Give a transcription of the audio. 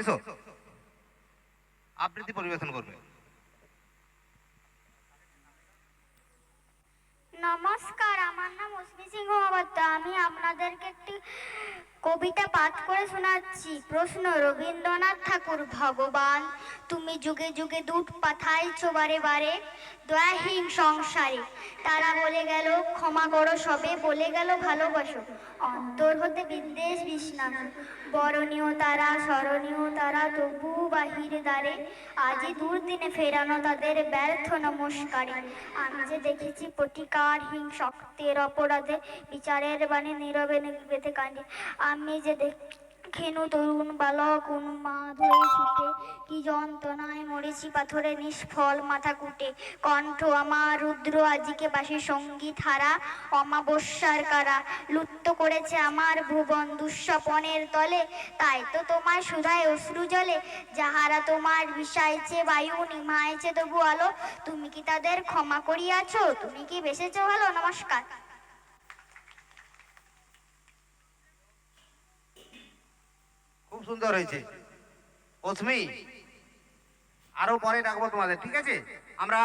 এসো। আবৃত্তি পরিবেশন করবে। নমস্কার, আমার নাম অশ্মি সিংহ আমি আপনাদেরকে একটি কবিতা পাঠ করে শোনাচ্ছি। প্রশ্ন, রবীন্দ্রনাথ ঠাকুর, ভগবান, তুমি যুগে যুগে দুধ পাঠাইছো বারে বারে। দয়াহীন সংসারে। তারা বলে গেল, ক্ষমা করো সবে। বলে গেল, ভালোবাসো। অন্তর হতে বিদ্বেষ বিষ্ণাস বরণীয় তারা, স্মরণীয় তারা, তবু বাহির দ্বারে। আজি দুর্দিনে ফেরানো তাদের ব্যর্থ নমস্কারে। আমি যে দেখেছি প্রতিকারহীন শক্তের অপরাধে, বিচারের বাণী নীরবে নির্বেদে কাণ্ডে। আমি যে দেখেনু তরুণ বালক উন্মাদ হয়ে ছুটে কি যন্ত্রণায় মরেছি পাথরে নিষ্ফল মাথা কুটে। কণ্ঠ আমার রুদ্র, আজিকে বাসি সংগীত হারা অমাবস্যার কারা। লুপ্ত করেছে আমার ভুবন দুঃস্বপনের তলে, তাই তো তোমার সুধায় অশ্রু জলে। যাহারা তোমার বিষাইছে বায়ু, নিমাইছে তবু আলো, তুমি কি তাদের ক্ষমা করিয়াছো? তুমি কি বেসেছো? ভালো নমস্কার। খুব সুন্দর হয়েছে। অস্মি আরও পরে ডাকবো তোমাদের ঠিক আছে? আমরা